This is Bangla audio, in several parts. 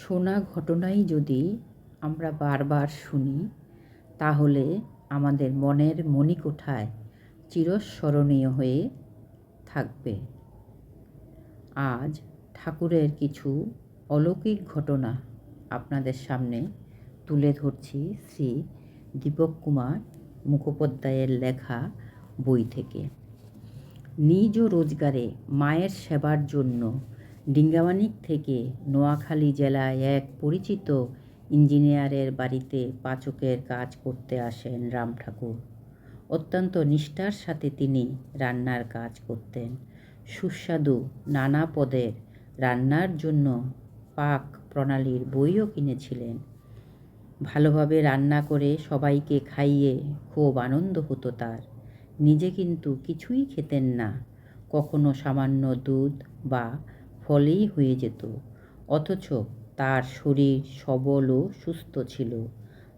শোনা ঘটনাই যদি আমরা বারবার শুনি, তাহলে আমাদের মনের মণিকোঠায় চিরস্মরণীয় হয়ে থাকবে। আজ ঠাকুরের কিছু অলৌকিক ঘটনা আপনাদের সামনে তুলে ধরছি শ্রী দীপক কুমার মুখোপাধ্যায়ের লেখা বই থেকে। নিজ রোজগারে মায়ের সেবার জন্য ডিঙ্গামানিক থেকে নোয়াখালী জেলায় এক পরিচিত ইঞ্জিনিয়ারের বাড়িতে পাচকের কাজ করতে আসেন রাম ঠাকুর। অত্যন্ত নিষ্ঠার সাথে তিনি রান্নার কাজ করতেন। সুস্বাদু নানা পদের রান্নার জন্য পাক প্রণালীর বইও কিনেছিলেন। ভালোভাবে রান্না করে সবাইকে খাইয়ে খুব আনন্দ হতো তার। নিজে কিন্তু কিছুই খেতেন না। কখনো সামান্য দুধ বা ফলেই হয়ে যেত। অথচ তার শরীর সবল ও সুস্থ ছিল।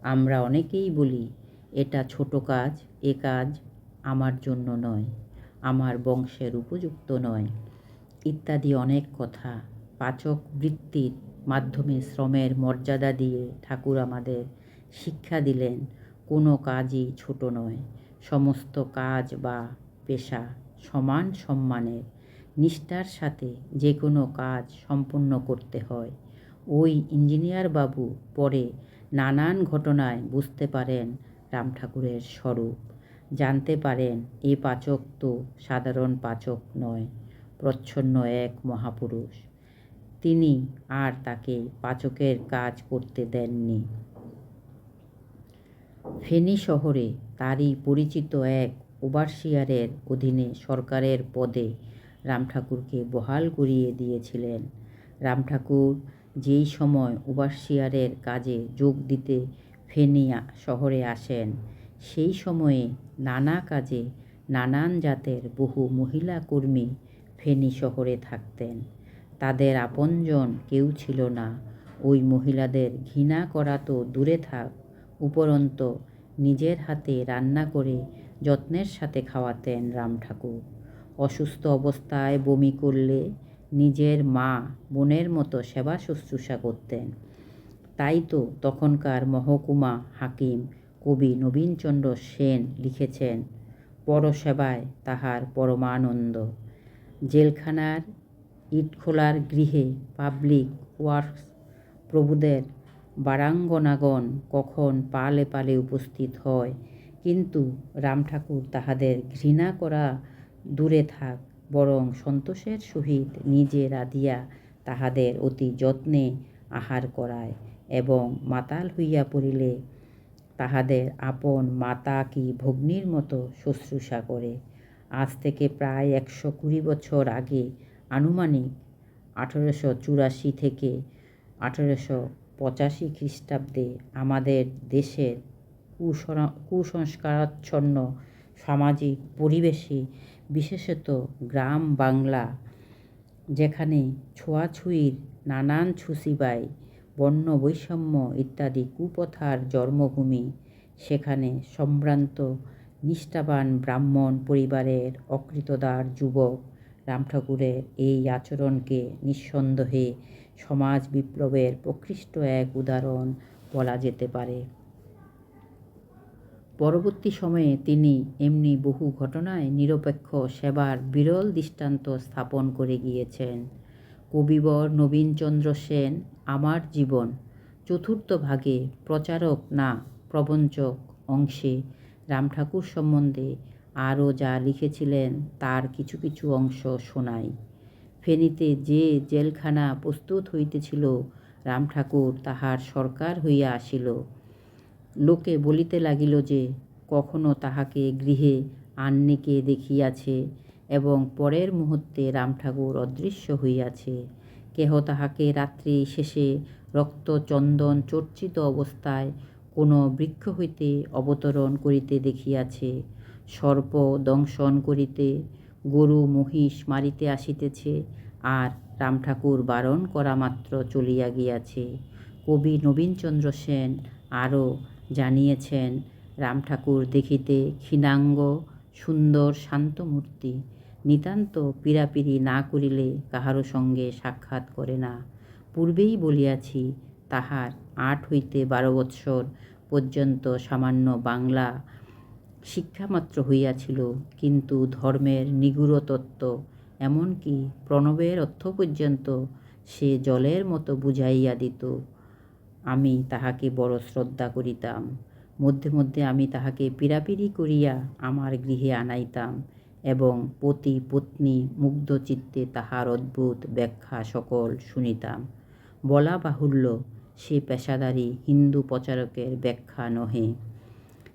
আমরা অনেকেই বলি, এটা ছোট কাজ, এ কাজ আমার জন্য নয়, আমার বংশের উপযুক্ত নয়। ইত্যাদি অনেক কথা পাচক বৃত্তির মাধ্যমে শ্রমের মর্যাদা দিয়ে ঠাকুর আমাদের শিক্ষা দিলেন, কোনো কাজই ছোট নয়। সমস্ত কাজ বা পেশা সমান সম্মানের নিষ্ঠার সাথে যে কোনো কাজ সম্পন্ন করতে হয়। ওই ইঞ্জিনিয়ার বাবু পরে নানান ঘটনায় বুঝতে পারেন রাম ঠাকুরের স্বরূপ। জানতে পারেন, এ পাচক তো সাধারণ পাচক নয়, প্রচ্ছন্ন এক মহাপুরুষ। তিনি আর তাকে পাচকের কাজ করতে দেননি। ফেনী শহরে তারই পরিচিত এক ওভারসিয়ারের অধীনে সরকারের পদে রাম ঠাকুরকে বহাল করিয়ে দিয়েছিলেন। রাম ঠাকুর যেই সময় ওভারসিয়ারের কাজে যোগ দিতে ফেনী শহরে আসেন, সেই সময়ে নানা কাজে নানান জাতের বহু মহিলা কর্মী ফেনী শহরে থাকতেন। তাদের আপনজন কেউ ছিল না। ওই মহিলাদের ঘৃণা করা তো দূরে থাক, উপরন্ত নিজের হাতে রান্না করে যত্নের সাথে খাওয়াতেন রাম ঠাকুর অসুস্থ অবস্থায় বমি করলে নিজের মা বোনের মতো সেবা শুশ্রূষা করতেন। তাই তো তখনকার মহকুমা হাকিম কবি নবীনচন্দ্র সেন লিখেছেন, পরসেবায় তাহার পরমানন্দ। জেলখানার ইটখোলার গৃহে পাবলিক ওয়ার্কস প্রভুদের বারাঙ্গনাগণ কখন পালে পালে উপস্থিত হয়, কিন্তু রাম ঠাকুর তাহাদের ঘৃণা করা দূরে থাক, বরং সন্তোষের সহিত নিজে রাধিয়া তাহাদের অতি যত্নে আহার করায় এবং মাতাল হইয়া পড়িলে তাহাদের আপন মাতা কি ভগ্নির মতো শুশ্রূষা করে। আজ থেকে প্রায় একশো কুড়ি বছর আগে আনুমানিক আঠেরোশো চুরাশি থেকে আঠেরোশো পঁচাশি খ্রিস্টাব্দে আমাদের দেশের কুসংস্কারাচ্ছন্ন সামাজিক পরিবেশে বিশেষত গ্রাম বাংলা, যেখানে ছোঁয়াছুঁয়ির নানান ছুসিবাই বর্ণ বৈষম্য ইত্যাদি কুপথার জন্মভূমি, সেখানে সম্ভ্রান্ত, নিষ্ঠাবান ব্রাহ্মণ পরিবারের অকৃতদার যুবক রামঠাকুরের এই আচরণকে নিঃসন্দেহে সমাজ বিপ্লবের প্রকৃষ্ট এক উদাহরণ বলা যেতে পারে। পরবর্তী সময়ে তিনি এমনি বহু ঘটনায় নিরপেক্ষ, সেবার, বিরল দৃষ্টান্ত স্থাপন করে গিয়েছেন। কবিবর নবীনচন্দ্র সেন, আমার জীবন চতুর্থ ভাগে প্রচারক না, প্রবঞ্চক অংশে রামঠাকুর সম্বন্ধে আরও যা লিখেছিলেন তার কিছু কিছু অংশ শোনাই। ফেনীতে যে জেলখানা প্রস্তুত হইতেছিল রামঠাকুর তাহার সরকার হইয়া আসিল। লোকে বলিতে লাগিল যে, কখনো তাহাকে গৃহে আন্নিকে দেখিয়াছে এবং পরের মুহূর্তে রামঠাকুর অদৃশ্য হইয়াছে। কেহ তাহাকে রাত্রি শেষে রক্তচন্দন চর্চিত অবস্থায় কোনো বৃক্ষ হইতে অবতরণ করিতে দেখিয়াছে, সর্প দংশন করিতে গরু মহিষ মারিতে আসিতেছে আর রামঠাকুর বারণ করা মাত্র চলিয়া গিয়াছে। কবি নবীনচন্দ্র সেন আরও জানিয়েছেন, রাম ঠাকুর দেখিতে ক্ষীণাঙ্গ, সুন্দর, শান্ত মূর্তি। নিতান্ত পীড়াপিড়ি না করিলে কাহারও সঙ্গে সাক্ষাৎ করে না। পূর্বেই বলিয়াছি, তাহার আট হইতে বারো বৎসর পর্যন্ত সামান্য বাংলা শিক্ষামাত্র হইয়াছিল, কিন্তু ধর্মের নিগূঢ় তত্ত্ব এমনকি প্রণবের অর্থ পর্যন্ত সে জলের মতো বুঝাইয়া দিত। আমি তাহাকে বড় শ্রদ্ধা করিতাম। মধ্যে মধ্যে আমি তাহাকে পীড়াপিড়ি করিয়া আমার গৃহে আনাইতাম এবং পতি, পত্নী, মুগ্ধ চিত্তে তাহার অদ্ভুত ব্যাখ্যা সকল শুনিতাম। বলা বাহুল্য, সে পেশাদারী হিন্দু প্রচারকের ব্যাখ্যা নহে।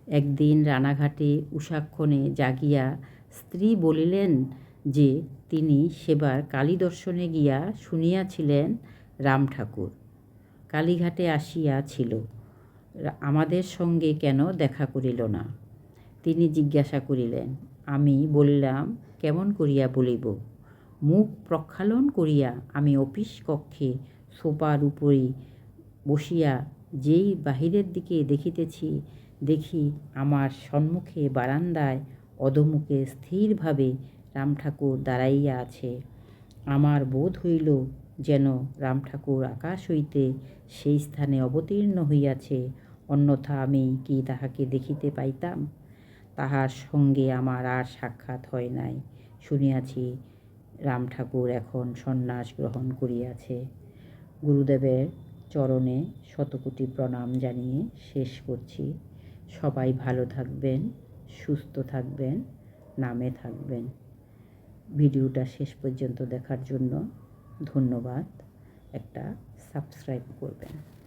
একদিন রানাঘাটে উষাক্ষণে জাগিয়া স্ত্রী বলিলেন যে, তিনি সেবার কালী দর্শনে গিয়া শুনিয়াছিলেন রাম ঠাকুর কালীঘাটে আসিয়াছিল আমাদের সঙ্গে কেন দেখা করিল না? তিনি জিজ্ঞাসা করিলেন, আমি বলিলাম, কেমন করিয়া বলিব? মুখ প্রক্ষালন করিয়া আমি অফিস কক্ষে সোপার উপরে বসিয়া যেই বাহিরের দিকে দেখিতেছি, দেখি আমার সম্মুখে বারান্দায় অধমুখে স্থিরভাবে রামঠাকুর দাঁড়াইয়া আছে। আমার বোধ হইল যেন রামঠাকুর আকাশ হইতে সেই স্থানে অবতীর্ণ হইয়াছে, অন্যথা আমি কি তাহাকে দেখিতে পাইতাম? তাহার সঙ্গে আমার আর সাক্ষাৎ হয় নাই। শুনিয়াছি রাম ঠাকুর এখন সন্ন্যাস গ্রহণ করিয়াছে। গুরুদেবের চরণে শতকোটি প্রণাম জানিয়ে শেষ করছি। সবাই ভালো থাকবেন, সুস্থ থাকবেন, নামে থাকবেন। ভিডিওটা শেষ পর্যন্ত দেখার জন্য ধন্যবাদ। একটা সাবস্ক্রাইব করবেন।